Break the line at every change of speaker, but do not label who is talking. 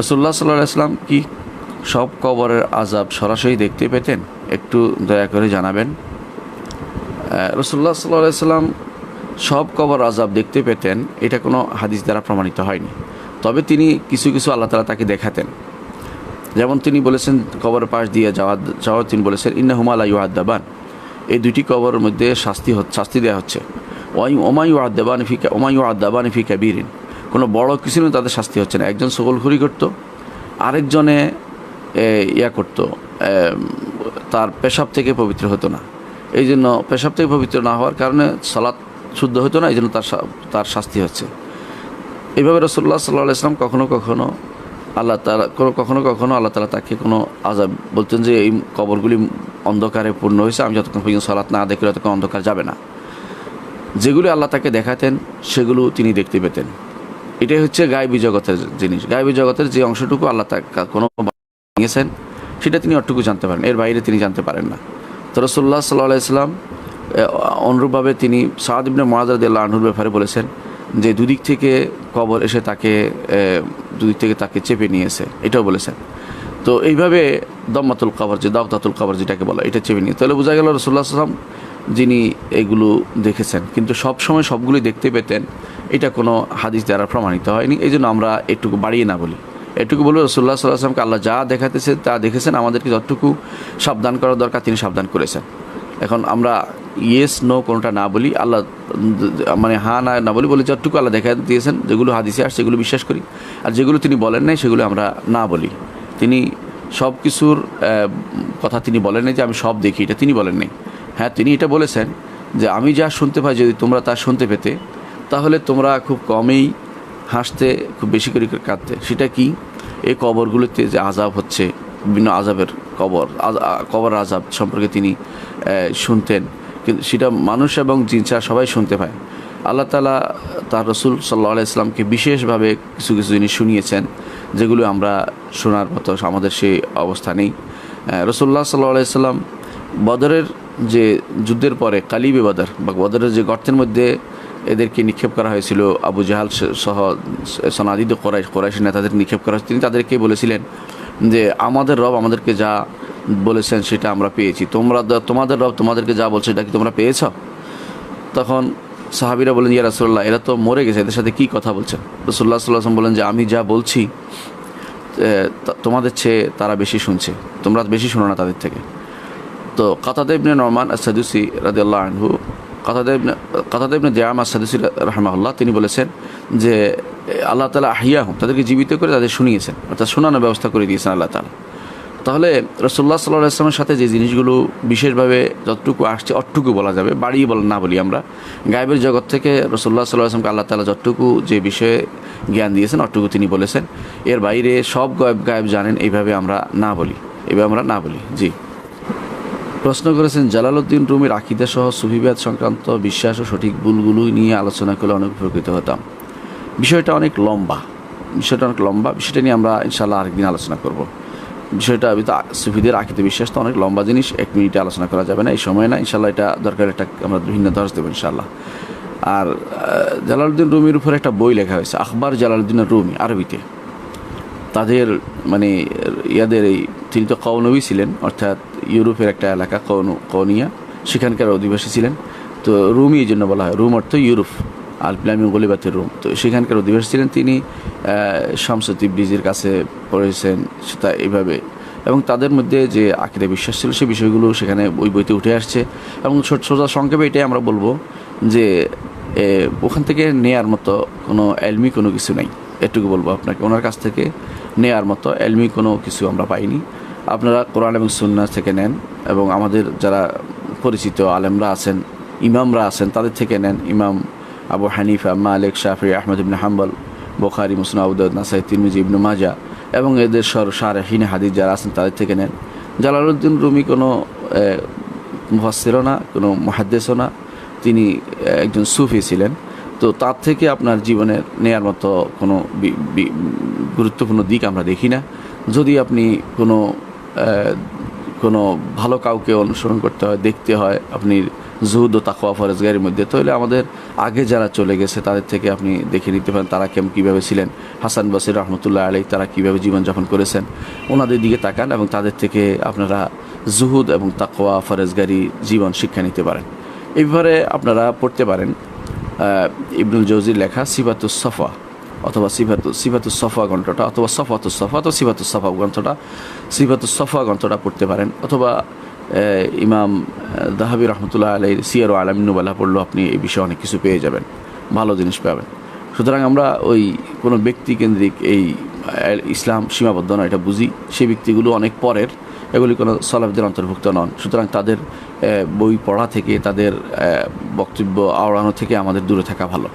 রসুল্লাহ সাল্লাহ ইসলাম কি সব কবরের আজাব সরাসরি দেখতে পেতেন? একটু দয়া করে জানাবেন। রসুল্লাহ সাল্লাহ সাল্লাম সব কবর আজাব দেখতে পেতেন, এটা কোনো হাদিস দ্বারা প্রমাণিত হয়নি। তবে তিনি কিছু কিছু আল্লাহ তালা তাকে দেখাতেন। যেমন তিনি বলেছেন, কবরের পাশ দিয়ে যাওয়া যাওয়া তিনি বলেছেন ইন্না হুমালা ইউহাদ্দাবান এই দুটি কবরের মধ্যে শাস্তি শাস্তি দেওয়া হচ্ছে। ওয়াই ওমায়ু ফিকা ওমায়ু আদাবান ফি কাবিরিন। কোনো বড় কিছু নিয়ে তাদের শাস্তি হচ্ছে না। একজন সকলখুরি করতো, আরেকজনে ইয়া করতো তার পেশাব থেকে পবিত্র হতো না। এই জন্য পেশাব থেকে পবিত্র না হওয়ার কারণে সালাত শুদ্ধ হতো না, এই জন্য তার তার শাস্তি হচ্ছে। এইভাবে রসুল্লাহ সাল্লাহ ইসলাম কখনো কখনো আল্লাহ তালা কোনো কখনো কখনো আল্লাহ তালা তাকে কোনো আজাব বলতেন যে, এই কবরগুলি অন্ধকারে পূর্ণ হয়েছে, আমি যতক্ষণ পর্যন্ত সালাত না দেখলে ততক্ষণ অন্ধকার যাবে না। যেগুলি আল্লাহ তাকে দেখাতেন, সেগুলো তিনি দেখতে পেতেন। এটাই হচ্ছে গায়বী জগতের জিনিস। গায়বী জগতের যে অংশটুকু আল্লাহ কোনো নিয়েছেন সেটা তিনি অটুকু জানতে পারেন। এর বাইরে তিনি জানতে পারেন না। তো রসুল্লাহ সাল্লাহ ইসলাম অনুরূপভাবে তিনি সাদ ইবনে মহাজারদুল্লাহ আনহুর ব্যাপারে বলেছেন যে দুদিক থেকে কবর এসে তাকে দুদিক থেকে তাকে চেপে নিয়েছে। এটাও বলেছেন। তো এইভাবে দম্মাতুল কবর যে দাওতাতুল কবর যেটাকে বলা, এটা চেপে নিয়ে তাহলে বোঝা গেল রসুল্লাহ সাল্লাম যিনি এগুলো দেখেছেন। কিন্তু সব সময় সবগুলি দেখতে পেতেন, এটা কোনো হাদিস দ্বারা প্রমাণিত হয়নি। এই জন্য আমরা একটুকু বাড়িয়ে না বলি। এটুকু বলব রসুল্লাহ সাল্লাহ আসলামকে আল্লাহ যা দেখাতেছে, তা দেখেছেন। আমাদেরকে যতটুকু সাবধান করা দরকার, তিনি সাবধান করেছেন। এখন আমরা ইয়েস নো কোনোটা না বলি, আল্লাহ মানে হা না না বলি, বলে যতটুকু আল্লাহ দেখা দিয়েছেন, যেগুলো হাদিসে আর সেগুলো বিশ্বাস করি। আর যেগুলো তিনি বলেন নাই, সেগুলো আমরা না বলি। তিনি সব কিছুর কথা তিনি বলেন নাই যে আমি সব দেখি, এটা তিনি বলেন নাই। হ্যাঁ তিনি এটা বলেছেন যে আমি যা শুনতে পাই, যদি তোমরা তা শুনতে পেতে, তাহলে তোমরা খুব কমেই হাসতে, খুব বেশি করে কাঁদতে। সেটা কি? এই কবরগুলোতে যে আজাব হচ্ছে, বিভিন্ন আজাবের কবর কবর আজাব সম্পর্কে তিনি শুনতেন। কিন্তু সেটা মানুষ এবং জিনসা সবাই শুনতে পায়। আল্লাহ তালা তার রসুল সাল্লাহ ইসলামকে বিশেষভাবে কিছু কিছু জিনিস শুনিয়েছেন, যেগুলো আমরা শোনার মতো আমাদের সেই অবস্থা নেই। রসুল্লাহ সাল্লাহ ইসলাম বদরের যে যুদ্ধের পরে কালিবে বদর, বা বদরের যে গর্তের মধ্যে এদেরকে নিক্ষেপ করা হয়েছিল, আবু জাহাল সহ সনাদিদ কোরাইশ কোরাইশ নেতাদের নিক্ষেপ করা তিনি তাদেরকে বলেছিলেন যে, আমাদের রব আমাদেরকে যা বলেছেন সেটা আমরা পেয়েছি। তোমরা তোমাদের রব তোমাদেরকে যা বলছে সেটা কি তোমরা পেয়েছ? তখন সাহাবিরা বলেন ইয়া রাসুল্লাহ এরা তো মরে গেছে, এদের সাথে কি কথা বলছেন? রসুল্লাহ সাল্লাম বলেন যে, আমি যা বলছি তোমাদের চেয়ে তারা বেশি শুনছে। তোমরা বেশি শোনো না তাদের থেকে। তো কাতাদেবনে নরমান আসাদুসি রাদিয়াল্লাহ আনহু কাতাদেবনে কাতাদেবনে দেয়াম আসাদুসি রহমাল্লাহ তিনি বলেছেন যে আল্লাহ তালা আহিয়া হুম তাদেরকে জীবিত করে তাদের শুনিয়েছেন, অর্থাৎ শোনানোর ব্যবস্থা করে দিয়েছেন আল্লাহ তালা তাহলে রসোল্লা সাল্লাহ আসলামের সাথে যে জিনিসগুলো বিশেষভাবে যতটুকু আসছে, অতটুকু বলা যাবে, বাড়িয়ে বল, না বলি আমরা, গায়েবের জগৎ থেকে রসোল্লা সাল্লাহ আসলামকে আল্লাহ তালা যতটুকু যে বিষয়ে জ্ঞান দিয়েছেন, অতটুকু তিনি বলেছেন। এর বাইরে সব গায়েব গায়েব জানেন, এইভাবে আমরা না বলি, এইভাবে আমরা না বলি, জি। প্রশ্ন করেছেন, জালালউদ্দিন রুমির আকিদা সহ সুফিবাদ সংক্রান্ত বিশ্বাস ও সঠিক ভুলগুলো নিয়ে আলোচনা করলে অনেক উপকৃত হতাম। বিষয়টা অনেক লম্বা। বিষয়টা অনেক লম্বা। বিষয়টা নিয়ে আমরা ইনশাল্লাহ আরেকদিন আলোচনা করব। বিষয়টা আমি তো সুফিদের আকিদে বিশ্বাস তো অনেক লম্বা জিনিস, এক মিনিটে আলোচনা করা যাবে না, এই সময় না। ইনশাল্লাহ এটা দরকার এটা আমরা বিভিন্ন দর্শ দেবো ইনশাল্লাহ আর জালালউদ্দিন রুমির উপর একটা বই লেখা হয়েছে, আখবর জালালউদ্দিন রুমি, আরবিতে। তাদের মানে ইয়াদের এই তিনি তো কৌনবী ছিলেন, অর্থাৎ ইউরোপের একটা এলাকা কৌন কৌনিয়া সেখানকার অধিবাসী ছিলেন। তো রুমই এই জন্য বলা হয়, রুম অর্থ ইউরোপ আল প্লামি গলিবাতের রুম। তো সেখানকার অধিবাসী ছিলেন তিনি শামসতি ব্রিজের কাছে পড়েছেন, সেটা এইভাবে এবং তাদের মধ্যে যে আকিদা বিশ্বাস ছিল সেই বিষয়গুলো সেখানে ওই বইতে উঠে আসছে। এবং সোজা সংক্ষেপে এটাই আমরা বলব যে ওখান থেকে নেয়ার মতো কোনো এলমি কোনো কিছু নেই। এটুকু বলব আপনাকে। ওনার কাছ থেকে নেয়ার মতো এলমি কোনো কিছু আমরা পাইনি। আপনারা কোরআন এবং সুন্না থেকে নেন এবং আমাদের যারা পরিচিত আলেমরা আছেন, ইমামরা আছেন, তাদের থেকে নেন। ইমাম আবু হানিফা, মালিক, শাফি, আহমদ ইবনে হাম্বল, বোখারি মুসনা আউদ নাসাই, তিরমিজি, ইবনু মাজা এবং এদের সর সারহিনে হাদিস যারা আছেন তাদের থেকে নেন। জালালউদ্দিন রুমি কোনো মুহাসিরও না, কোনো মহাদ্দেশও না। তিনি একজন সুফি ছিলেন। তো তার থেকে আপনার জীবনে নেয়ার মতো কোনো গুরুত্বপূর্ণ দিক আমরা দেখি না। যদি আপনি কোনো কোনো ভালো কাউকে অনুসরণ করতে হয়, দেখতে হয়, আপনি জুহুদ ও তাকওয়া ফরেজগারির মধ্যে, তাহলে আমাদের আগে যারা চলে গেছে তাদের থেকে আপনি দেখে নিতে পারেন তারা কেমন কীভাবে ছিলেন। হাসান বাসির রহমতুল্লাহ আলী তারা কীভাবে জীবনযাপন করেছেন। ওনাদের দিকে তাকান এবং তাদের থেকে আপনারা জুহুদ এবং তাকওয়া ফরেজগারি জীবন শিক্ষা নিতে পারেন। এই ব্যাপারে আপনারা পড়তে পারেন ইবনুল জৌজির লেখা সিবাতুস সফা অথবা সিফাতু সিফাতুস সফা গ্রন্থটা, অথবা সফাতুস সফা, অথবা সিফাতুস সফা গ্রন্থটা সিফাতুস সফা গ্রন্থটা পড়তে পারেন। অথবা ইমাম দাহাবি রহমতুল্লাহ আলাই সিয়ার ও আলমিনুবাল্লাহ পড়লেও আপনি এই বিষয়ে অনেক কিছু পেয়ে যাবেন, ভালো জিনিস পাবেন। সুতরাং আমরা ওই কোনো ব্যক্তিকেন্দ্রিক এই ইসলাম সীমাবদ্ধ নয়, এটা বুঝি। সেই ব্যক্তিগুলো অনেক পরের, এগুলি কোনো সলাফদের অন্তর্ভুক্ত নন। সুতরাং তাদের বই পড়া থেকে, তাদের বক্তব্য আওড়ানো থেকে আমাদের দূরে থাকা ভালো।